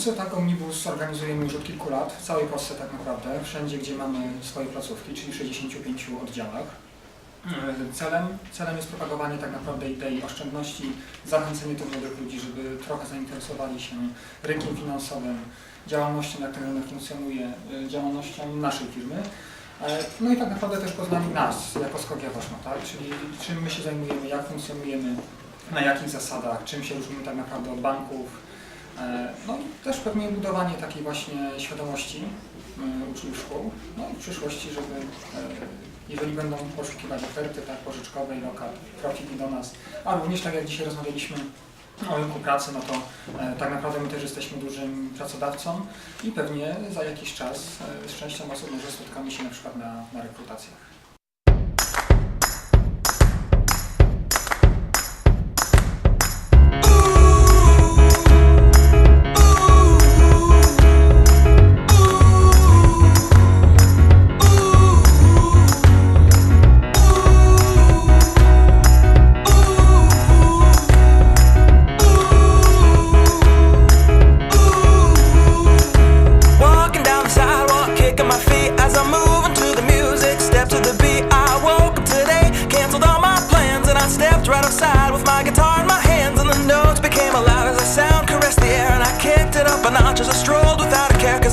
Polsce tak Omnibus organizujemy już od kilku lat, w całej Polsce tak naprawdę, wszędzie gdzie mamy swoje placówki, czyli w 65 oddziałach. E, Celem, celem jest propagowanie tak naprawdę idei oszczędności, zachęcenie tych młodych ludzi, żeby trochę zainteresowali się rynkiem finansowym, działalnością, jak ten rynek funkcjonuje, e, działalnością naszej firmy. E, No i tak naprawdę też poznali nas jako Skogia Waszma, tak? Czyli czym my się zajmujemy, jak funkcjonujemy, na jakich zasadach, czym się różnimy tak naprawdę od banków. No pewnie budowanie takiej właśnie świadomości e, uczniów szkół, no i w przyszłości, żeby e, jeżeli będą poszukiwać oferty tak, pożyczkowej, lokat, trafili do nas, a również tak jak dzisiaj rozmawialiśmy o rynku pracy, no to e, tak naprawdę my też jesteśmy dużym pracodawcą i pewnie za jakiś czas e, z częścią osób może spotkamy się na przykład na, na rekrutacjach.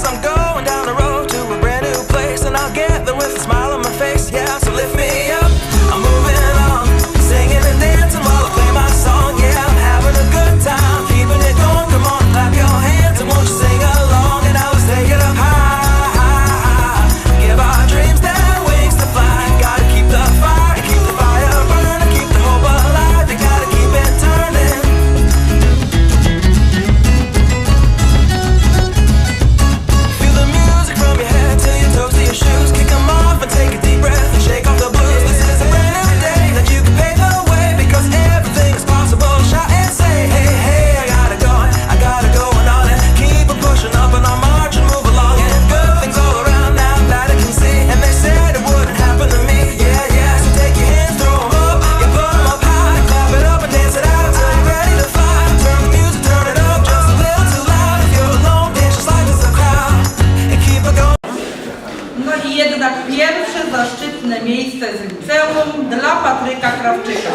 I'm going miejsce z liceum dla Patryka Krawczyka.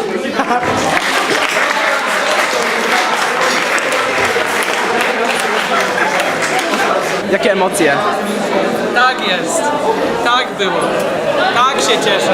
Jakie emocje? Tak jest. Tak było. Tak się cieszę.